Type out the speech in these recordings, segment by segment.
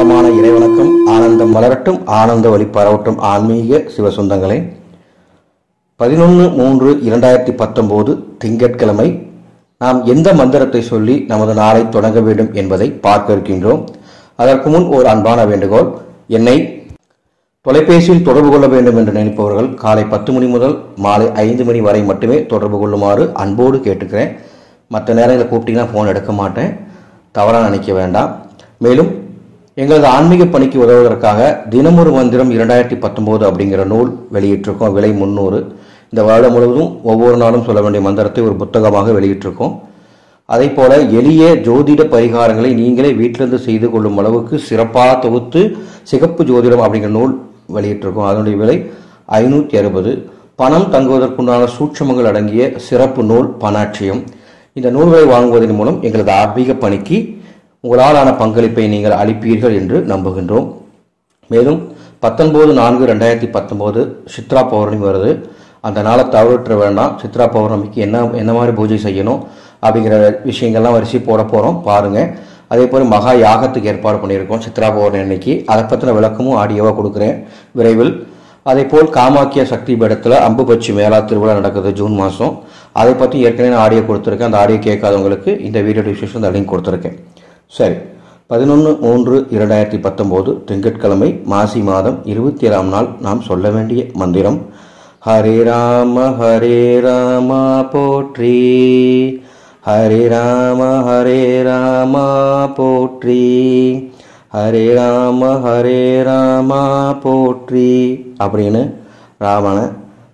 ஆனந்தமான இறைவணக்கம் ஆனந்தம் மலரட்டும் ஆனந்த வழி பரவட்டும். ஆன்மீக சிவசொந்தங்களே பதினொன்று மூன்று இரண்டாயிரத்தி பத்தொம்போது திங்கட்கிழமை நாம் எந்த மந்திரத்தை சொல்லி நமது நாளை தொடங்க வேண்டும் என்பதை பார்க்க இருக்கின்றோம். அதற்கு முன் ஒரு அன்பான வேண்டுகோள். என்னை தொலைபேசியில் தொடர்பு கொள்ள வேண்டும் என்று நினைப்பவர்கள் காலை பத்து மணி முதல் மாலை ஐந்து மணி வரை மட்டுமே தொடர்பு கொள்ளுமாறு அன்போடு கேட்டுக்கிறேன். மற்ற நேரங்களில் கூப்பிட்டீங்கன்னா ஃபோன் எடுக்க மாட்டேன். தவறாக நினைக்க வேண்டாம். மேலும் எங்களது ஆன்மீக பணிக்கு உதவுவதற்காக தினமொரு மந்திரம் இரண்டாயிரத்தி பத்தொம்போது அப்படிங்கிற நூல் வெளியிட்டிருக்கோம் விலை முந்நூறு இந்த வருடம் முழுவதும் ஒவ்வொரு நாளும் சொல்ல வேண்டிய மந்திரத்தை ஒரு புத்தகமாக வெளியிட்டிருக்கோம். அதே போல எளிய ஜோதிட பரிகாரங்களை நீங்களே வீட்டிலிருந்து செய்து கொள்ளும் அளவுக்கு சிறப்பாக தொகுத்து சிகப்பு ஜோதிடம் அப்படிங்கிற நூல் வெளியிட்டிருக்கோம். அதனுடைய விலை ஐநூற்றி அறுபது. பணம் தங்குவதற்குண்டான சூட்சமங்கள் அடங்கிய சிறப்பு நூல் பணாட்சியம். இந்த நூல்களை வாங்குவதன் மூலம் எங்களது ஆன்மீக பணிக்கு உங்களாலான பங்களிப்பை நீங்கள் அளிப்பீர்கள் என்று நம்புகின்றோம். மேலும் பத்தொன்பது நான்கு ரெண்டாயிரத்தி பத்தொம்போது சித்ரா பௌர்ணமி வருது. அந்த நாளை தவறுற்ற வேண்டாம். சித்ரா பௌர்ணமிக்கு என்ன என்ன மாதிரி பூஜை செய்யணும் அப்படிங்கிற விஷயங்கள்லாம் வரிசை போட போகிறோம் பாருங்கள் அதே போல் மகா யாகத்துக்கு ஏற்பாடு பண்ணியிருக்கோம் சித்ரா பௌர்ணமி அன்னைக்கு. அதை பற்றின விளக்கமும் ஆடியோவாக கொடுக்குறேன். விரைவில். அதே போல் காமாக்கிய சக்தி பீடத்தில் அம்புபட்சி மேலா திருவிழா நடக்குது ஜூன் மாதம் அதை பற்றி ஏற்கனவே நான் ஆடியோ கொடுத்துருக்கேன். அந்த ஆடியோ கேட்காதவங்களுக்கு இந்த வீடியோ டிஸ்கிரிப்ஷன் அந்த லிங்க் கொடுத்துருக்கேன். சரி. பதினொன்று மூன்று இரண்டாயிரத்தி பத்தொம்போது திங்கட்கிழமை மாசி மாதம் இருபத்தி ஏழாம் நாள் நாம் சொல்ல வேண்டிய மந்திரம். ஹரே ராம ஹரே ராமா போற்றி. ஹரே ராம ஹரே ராமா போற்றி. ஹரே ராம ஹரே ராமா போற்றி. அப்படின்னு ராவண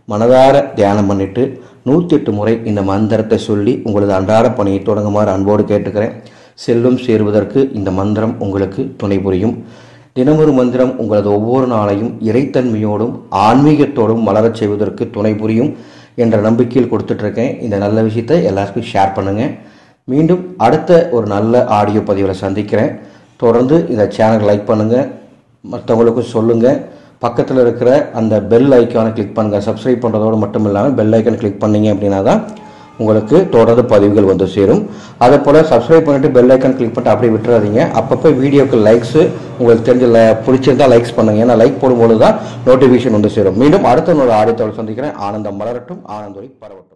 மனதார தியானம் பண்ணிட்டு நூற்றி எட்டு முறை இந்த மந்திரத்தை சொல்லி உங்களது அன்றாட பணியை தொடங்குமாறு அன்போடு கேட்டுக்கிறேன். செல்வம் சேருவதற்கு இந்த மந்திரம் உங்களுக்கு துணை புரியும். தினமொரு மந்திரம் உங்களது ஒவ்வொரு நாளையும் இறைத்தன்மையோடும் ஆன்மீகத்தோடும் மலரச் செய்வதற்கு துணை புரியும் என்ற நம்பிக்கையில் கொடுத்துட்ருக்கேன். இந்த நல்ல விஷயத்தை எல்லாருக்கும் ஷேர் பண்ணுங்கள் மீண்டும் அடுத்த ஒரு நல்ல ஆடியோ பதிவில் சந்திக்கிறேன். தொடர்ந்து இந்த சேனல் லைக் பண்ணுங்கள் மற்றவங்களுக்கும் சொல்லுங்கள் பக்கத்தில் இருக்கிற அந்த பெல் ஐக்கானை கிளிக் பண்ணுங்கள் சப்ஸ்கிரைப் பண்ணுறதோடு மட்டும் இல்லாமல் பெல் ஐக்கானை கிளிக் பண்ணீங்க அப்படின்னா தான் உங்களுக்கு தொடர்ந்து பதிவுகள் வந்து சேரும். அதே போல் சப்ஸ்கிரைப் பண்ணிட்டு பெல் ஐக்கன் கிளிக் பண்ணிட்டு அப்படியே விட்டுறாதீங்க. அப்பப்போ வீடியோக்கு லைக்ஸு உங்களுக்கு தெரிஞ்ச பிடிச்சிருந்தா லைக்ஸ் பண்ணுங்க. ஏன்னா லைக் போடும்போது தான் நோட்டிஃபிகேஷன் வந்து சேரும். மீண்டும் அடுத்த ஒரு ஆடியத்தோடு சந்திக்கிறேன். ஆனந்தம் மலரட்டும். ஆனந்தொலி பரவட்டும்.